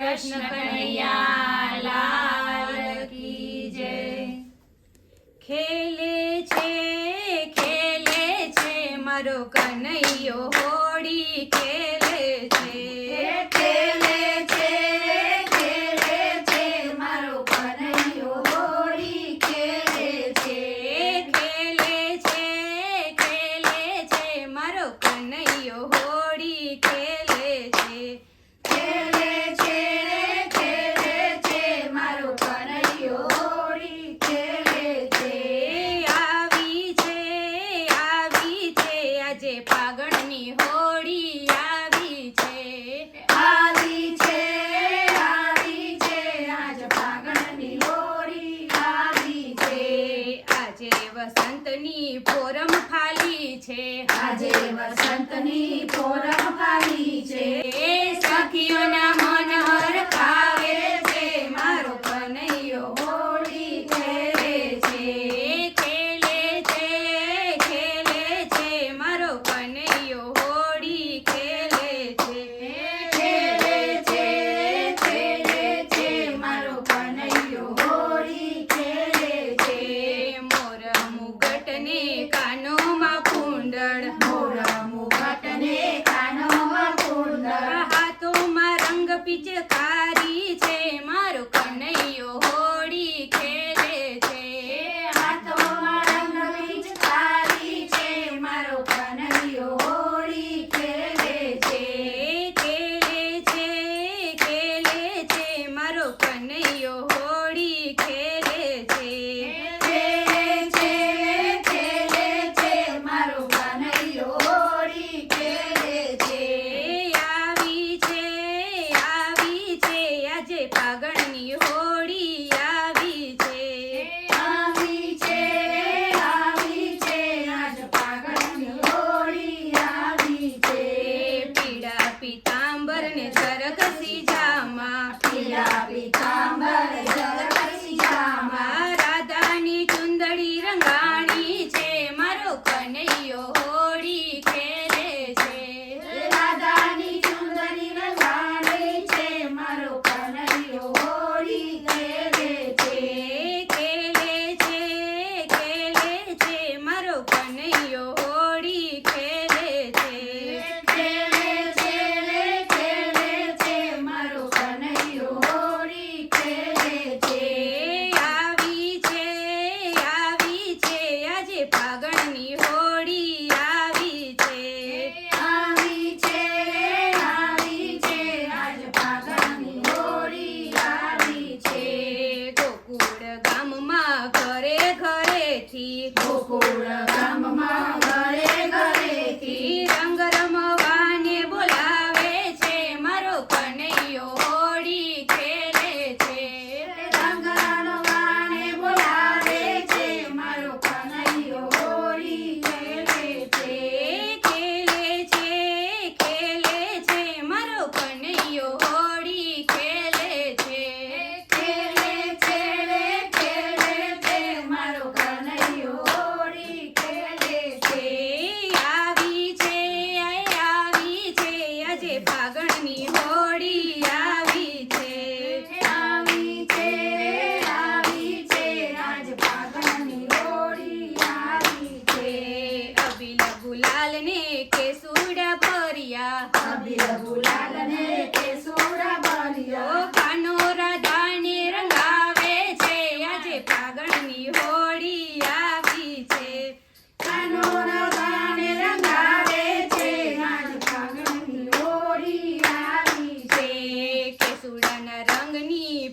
કૃષ્ણ કનૈયા લાલ કી જય. ખેલે ફાગણની હોળી આવી છે. આવી છે આવી છે આજ ફાગણની હોળી આવી છે. આજે વસંતની ફોરમ ફાલી છે. આજે વસંતની પોરમ ફાલી છે. લોકોને છે મારો કનૈયો ને કેસુડા ભર્યા. અભી રઘુલાલ ને કેસુડા ભર્યા. કાનો રાધાને રંગાવે છે. આજે ફાગણની હોળી આવી છે. કાનો રાધાને રંગાવે છે. આજે ફાગણની હોળી આવી છે. કેસુડાના રંગની